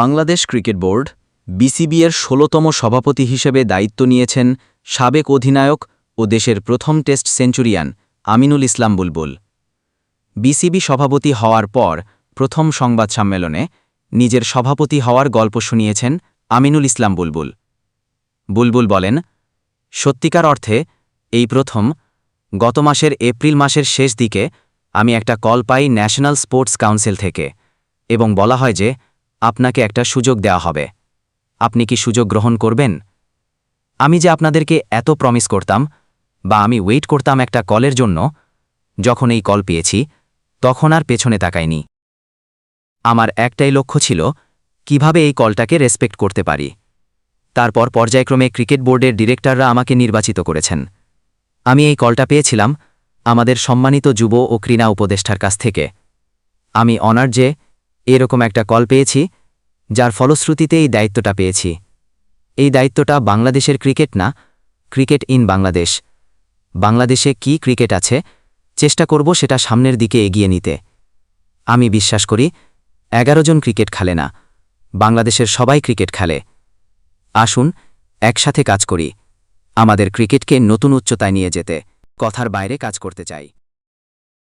Bangladesh cricket board BCB এর ষোলতম সভাপতি হিসেবে দায়িত্ব নিয়েছেন সাবেক অধিনায়ক ও দেশের প্রথম test centurion Aminul Islam Bulbul. BCB সভাপতি হওয়ার পর প্রথম সংবাদ সম্মেলনে নিজের সভাপতি হওয়ার গল্প শুনিয়েছেন আমিনুল ইসলাম বুলবুল। বুলবুল বলেন, সত্যিকার অর্থে এই প্রথম, গত মাসের এপ্রিল মাসের শেষ দিকে আমি একটা কল পাই ন্যাশনাল স্পোর্টস কাউন্সিল থেকে এবং বলা হয় যে আপনাকে একটা সুযোগ দেওয়া হবে। আপনি কি সুযোগ গ্রহণ করবেন? আমি যে আপনাদেরকে এত প্রমিস করতাম, বা আমি ওয়েট করতাম একটা কলের জন্য, যখন এই কল পেয়েছি, তখন আর পেছনে তাকাইনি। আমার একটাই লক্ষ্য ছিল, কীভাবে এই কলটাকে রেসপেক্ট করতে পারি। তারপর পর্যায়ক্রমে ক্রিকেট বোর্ডের ডিরেক্টররা আমাকে নির্বাচিত করেছেন। আমি এই কলটা পেয়েছিলাম, আমাদের সম্মানিত যুব ও ক্রীড়া উপদেষ্টার কাছ থেকে। আমি অনার যে এরকম একটা কল পেয়েছি, যার ফলশ্রুতিতে এই দায়িত্বটা পেয়েছি। এই দায়িত্বটা বাংলাদেশের ক্রিকেট না, ক্রিকেট ইন বাংলাদেশ। বাংলাদেশে কি ক্রিকেট আছে, চেষ্টা করব সেটা সামনের দিকে এগিয়ে নিতে। আমি বিশ্বাস করি, এগারো জন ক্রিকেট খেলে না, বাংলাদেশের সবাই ক্রিকেট খেলে। আসুন, একসাথে কাজ করি, আমাদের ক্রিকেটকে নতুন উচ্চতায় নিয়ে যেতে, কথার বাইরে কাজ করতে চাই।